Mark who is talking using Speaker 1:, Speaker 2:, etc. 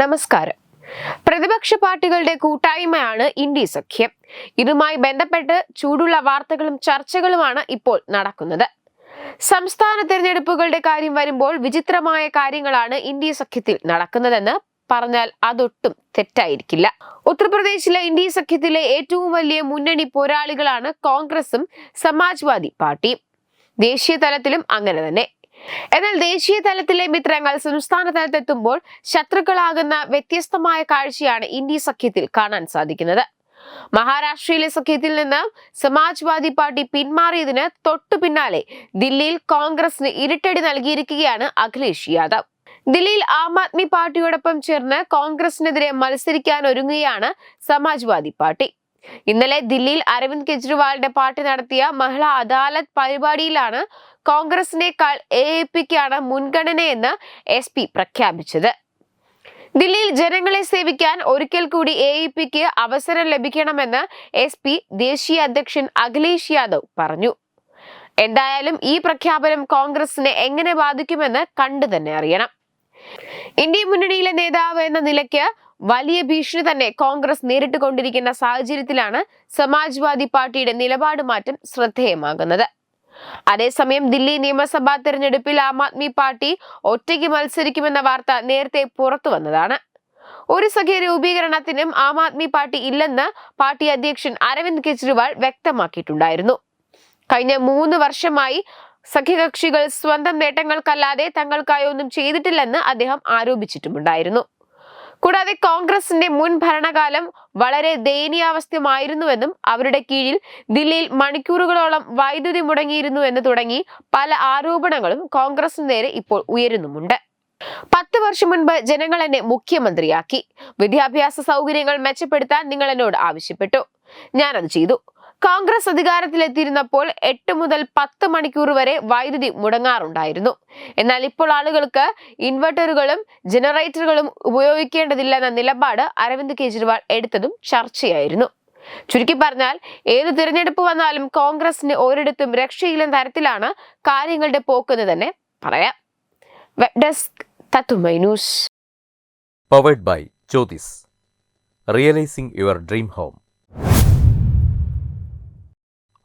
Speaker 1: നമസ്കാരം. പ്രതിപക്ഷ പാർട്ടികളുടെ കൂട്ടായ്മയാണ് ഇന്ത്യ സഖ്യം. ഇതുമായി ബന്ധപ്പെട്ട് ചൂടുള്ള വാർത്തകളും ചർച്ചകളുമാണ് ഇപ്പോൾ നടക്കുന്നത്. സംസ്ഥാന തിരഞ്ഞെടുപ്പുകളുടെ കാര്യം വരുമ്പോൾ വിചിത്രമായ കാര്യങ്ങളാണ് ഇന്ത്യ സഖ്യത്തിൽ നടക്കുന്നതെന്ന് പറഞ്ഞാൽ അതൊട്ടും തെറ്റായിരിക്കില്ല. ഉത്തർപ്രദേശിലെ ഇന്ത്യ സഖ്യത്തിലെ ഏറ്റവും വലിയ മുന്നണി പോരാളികളാണ് കോൺഗ്രസും സമാജ്വാദി പാർട്ടിയും. ദേശീയ തലത്തിലും അങ്ങനെ തന്നെ. എന്നാൽ ദേശീയ തലത്തിലെ മിത്രങ്ങൾ സംസ്ഥാന തലത്തെത്തുമ്പോൾ ശത്രുക്കളാകുന്ന വ്യത്യസ്തമായ കാഴ്ചയാണ് ഇന്ത്യ സഖ്യത്തിൽ കാണാൻ സാധിക്കുന്നത്. മഹാരാഷ്ട്രയിലെ സഖ്യത്തിൽ നിന്ന് സമാജ്വാദി പാർട്ടി പിന്മാറിയതിന് തൊട്ടു പിന്നാലെ ദില്ലിയിൽ കോൺഗ്രസിന് ഇരുട്ടടി നൽകിയിരിക്കുകയാണ് അഖിലേഷ് യാദവ്. ദില്ലിയിൽ ആം ആദ്മി പാർട്ടിയോടൊപ്പം ചേർന്ന് കോൺഗ്രസിനെതിരെ മത്സരിക്കാൻ ഒരുങ്ങുകയാണ് സമാജ്വാദി പാർട്ടി. ഇന്നലെ ദില്ലിയിൽ അരവിന്ദ് കെജ്രിവാളിന്റെ പാർട്ടി നടത്തിയ മഹിളാ അദാലത്ത് പരിപാടിയിലാണ് കോൺഗ്രസിനേക്കാൾ എ എ പിക്കാണ് മുൻഗണനയെന്ന് എസ് പി പ്രഖ്യാപിച്ചത്. ദില്ലിയിൽ ജനങ്ങളെ സേവിക്കാൻ ഒരിക്കൽ കൂടി എ ഇ പിക്ക് അവസരം ലഭിക്കണമെന്ന് എസ് പി ദേശീയ അധ്യക്ഷൻ അഖിലേഷ് യാദവ് പറഞ്ഞു. എന്തായാലും ഈ പ്രഖ്യാപനം കോൺഗ്രസിനെ എങ്ങനെ ബാധിക്കുമെന്ന് കണ്ടു തന്നെ അറിയണം. ഇന്ത്യ മുന്നണിയിലെ നേതാവ് എന്ന നിലയ്ക്ക് വലിയ ഭീഷണി തന്നെ കോൺഗ്രസ് നേരിട്ടുകൊണ്ടിരിക്കുന്ന സാഹചര്യത്തിലാണ് സമാജ്വാദി പാർട്ടിയുടെ നിലപാട് മാറ്റം ശ്രദ്ധേയമാകുന്നത്. അതേസമയം ദില്ലി നിയമസഭാ തെരഞ്ഞെടുപ്പിൽ ആം ആദ്മി പാർട്ടി ഒറ്റയ്ക്ക് മത്സരിക്കുമെന്ന വാർത്ത നേരത്തെ പുറത്തു വന്നതാണ്. ഒരു സഖ്യ രൂപീകരണത്തിനും ആം ആദ്മി പാർട്ടി ഇല്ലെന്ന് പാർട്ടി അധ്യക്ഷൻ അരവിന്ദ് കെജ്രിവാൾ വ്യക്തമാക്കിയിട്ടുണ്ടായിരുന്നു. കഴിഞ്ഞ മൂന്ന് വർഷമായി സഖ്യകക്ഷികൾ സ്വന്തം നേട്ടങ്ങൾക്കല്ലാതെ തങ്ങൾക്കായി ഒന്നും ചെയ്തിട്ടില്ലെന്ന് അദ്ദേഹം ആരോപിച്ചിട്ടുമുണ്ടായിരുന്നു. കൂടാതെ കോൺഗ്രസിന്റെ മുൻ ഭരണകാലം വളരെ ദയനീയാവസ്ഥയുമായിരുന്നുവെന്നും അവരുടെ കീഴിൽ ദില്ലിയിൽ മണിക്കൂറുകളോളം വൈദ്യുതി മുടങ്ങിയിരുന്നു എന്ന് തുടങ്ങി പല ആരോപണങ്ങളും കോൺഗ്രസിന് നേരെ ഇപ്പോൾ ഉയരുന്നുമുണ്ട്. പത്ത് വർഷം മുൻപ് ജനങ്ങൾ എന്നെ മുഖ്യമന്ത്രിയാക്കി. വിദ്യാഭ്യാസ സൗകര്യങ്ങൾ മെച്ചപ്പെടുത്താൻ നിങ്ങൾ എന്നോട് ആവശ്യപ്പെട്ടു. ഞാനത് ചെയ്തു. കോൺഗ്രസ് അധികാരത്തിലെത്തിയിരുന്നപ്പോൾ എട്ട് മുതൽ പത്ത് മണിക്കൂർ വരെ വൈദ്യുതി മുടങ്ങാറുണ്ടായിരുന്നു. എന്നാൽ ഇപ്പോൾ ആളുകൾക്ക് ഇൻവെർട്ടറുകളും ജനറേറ്ററുകളും ഉപയോഗിക്കേണ്ടതില്ലെന്ന നിലപാട് അരവിന്ദ് കെജ്രിവാൾ എടുത്തതും ചർച്ചയായിരുന്നു. ചുരുക്കി പറഞ്ഞാൽ ഏത് തിരഞ്ഞെടുപ്പ് വന്നാലും കോൺഗ്രസിന് ഒരിടത്തും രക്ഷയില്ലെന്ന തരത്തിലാണ് കാര്യങ്ങളുടെ പോക്കെന്ന് തന്നെ പറയാം. Web desk news.
Speaker 2: Powered by Jyothis realising your dream home